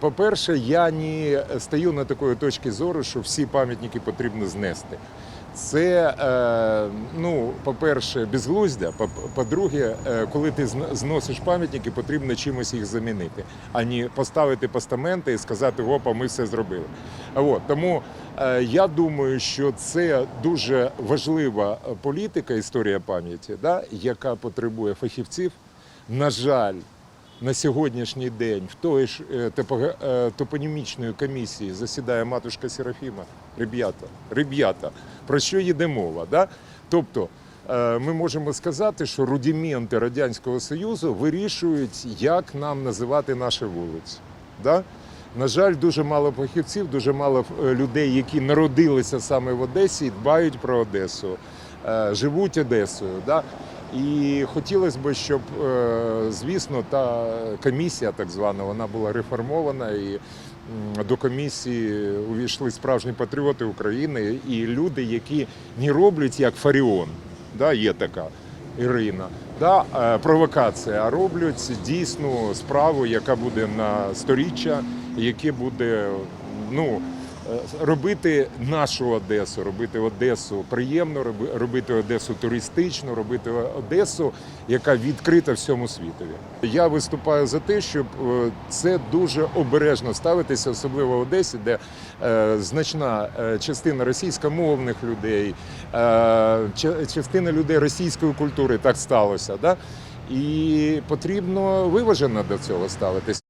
По-перше, я не стою на такої точки зору, що всі пам'ятники потрібно знести. Це, е, ну, по-перше, безглуздя. По- По-друге, е, коли ти зносиш пам'ятники, потрібно чимось їх замінити, а не поставити постаменти і сказати, опа, ми все зробили. От, тому е, я думаю, що це дуже важлива політика, історія пам'яті, да, яка потребує фахівців. На жаль, на сьогоднішній день в той ж е, е, топонімічної комісії засідає матушка Серафіма. Ребята, ребята, про що йде мова? Да? Тобто е, ми можемо сказати, що рудименти Радянського Союзу вирішують, як нам називати наші вулиці. Да? На жаль, дуже мало фахівців, дуже мало людей, які народилися саме в Одесі і дбають про Одесу, живуть Одесою. Да? І хотілося б, щоб, е, звісно, та комісія, так звана, вона була реформована, і до комісії увійшли справжні патріоти України і люди, які не роблять як Фаріон, да, є така Ірина, да, е, провокація, а роблять дійсну справу, яка буде на сторіччя, яке буде ну, робити нашу Одесу, робити Одесу приємно, робити Одесу туристичну, робити Одесу, яка відкрита всьому світові. Я виступаю за те, щоб е, це дуже обережно ставитися, особливо в Одесі, де е, значна е, частина російськомовних людей, е, частина людей російської культури так сталося. Да? І потрібно виважено до цього ставитись.